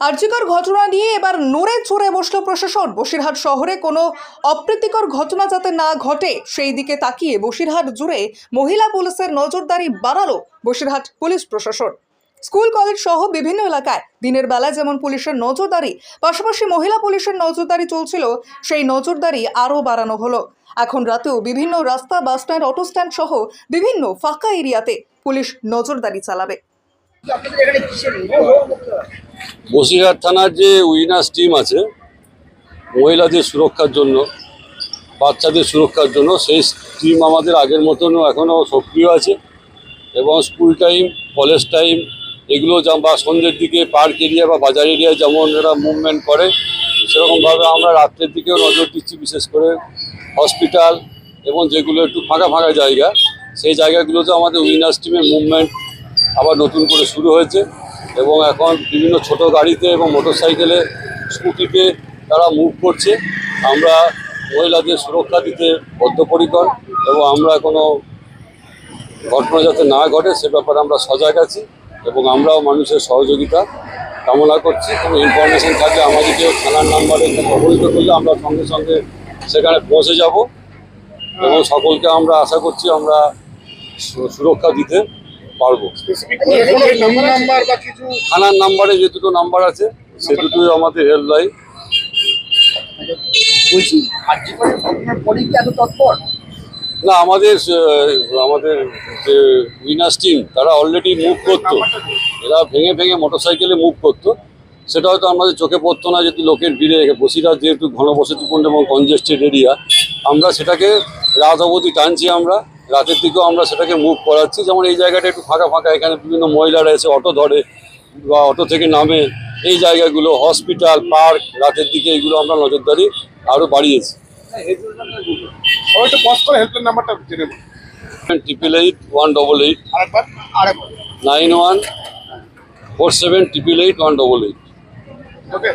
আর্যিকর ঘটনা নিয়ে এবার নড়ে চড়ে বসল প্রশাসন। বসিরহাট শহরে কোনো অপ্রীতিকর ঘটনা যাতে না ঘটে, সেই দিকে তাকিয়ে বসিরহাট জুড়ে মহিলা পুলিশের নজরদারি বাড়ালো বসিরহাট পুলিশ প্রশাসন। স্কুল, কলেজ সহ বিভিন্ন এলাকায় দিনের বেলা যেমন পুলিশের নজরদারি, পাশাপাশি মহিলা পুলিশের নজরদারি চলছিল, সেই নজরদারি আরও বাড়ানো হলো। এখন রাতেও বিভিন্ন রাস্তা, বাস স্ট্যান্ড, অটো স্ট্যান্ড সহ বিভিন্ন ফাঁকা এরিয়াতে পুলিশ নজরদারি চালাবে। বসিরহাট থানার যে উইনার্স টিম আছে, মহিলাদের সুরক্ষার জন্য, বাচ্চাদের সুরক্ষার জন্য, সেই টিম আমাদের আগের মতনও এখনও সক্রিয় আছে এবং স্কুল টাইম, কলেজ টাইম, এগুলো বা সন্ধ্যের দিকে পার্ক এরিয়া বা বাজার এরিয়ায় যেমন এরা মুভমেন্ট করে, সেরকমভাবে আমরা রাত্রের দিকেও নজর দিচ্ছি, বিশেষ করে হসপিটাল এবং যেগুলো একটু ফাঁকা ফাঁকা জায়গা, সেই জায়গাগুলোতে আমাদের উইনার্স টিমের মুভমেন্ট আবার নতুন করে শুরু হয়েছে। এবং এখন বিভিন্ন ছোট গাড়িতে এবং মোটর সাইকেলে স্কুটিতে তারা মুভ করছে। আমরা মহিলাদের সুরক্ষা দিতে বদ্ধপরিকর এবং আমরা কোনো ঘটনা যাতে না ঘটে সে ব্যাপারে আমরা সজাগ আছি এবং আমরাও মানুষের সহযোগিতা কামনা করছি। কোনো ইনফরমেশন থাকলে আমাদেরকে থানার নাম্বারে অবহিত করলে আমরা সঙ্গে সঙ্গে সেখানে পৌঁছে যাব। এবং সকলকে আমরা আশা করছি আমরা সুরক্ষা দিতে পারব। নাম্বার বা কিছু থানার নাম্বারে যে দুটো নাম্বার আছে সে দুটোই আমাদের হেল্পলাইন না আমাদের আমাদের যে উইনার্স টিম তারা অলরেডি মুভ করতো। এরা ভেঙে ভেঙে মোটরসাইকেলে মুভ করতো। সেটা হয়তো আমাদের চোখে পড়তো না যদি লোকের ভিড়ে বসিরহাট যেহেতু ঘন ঘনবসতিপূর্ণ এবং কনজেস্টেড এরিয়া আমরা সেটাকে রাত অবধি টানছি আমরা। রাতের দিকেও আমরা সেটাকে মুভ করাচ্ছি। যেমন এই জায়গাটা একটু ফাঁকা ফাঁকা এখানে বিভিন্ন মহিলারা এসে অটো ধরে বা অটো থেকে নামে এই জায়গাগুলো হসপিটাল পার্ক রাতের দিকে এগুলো আমরা নজরদারি আরও বাড়িয়েছি। Triple eight one double eight nine one four seven triple eight one double eight okay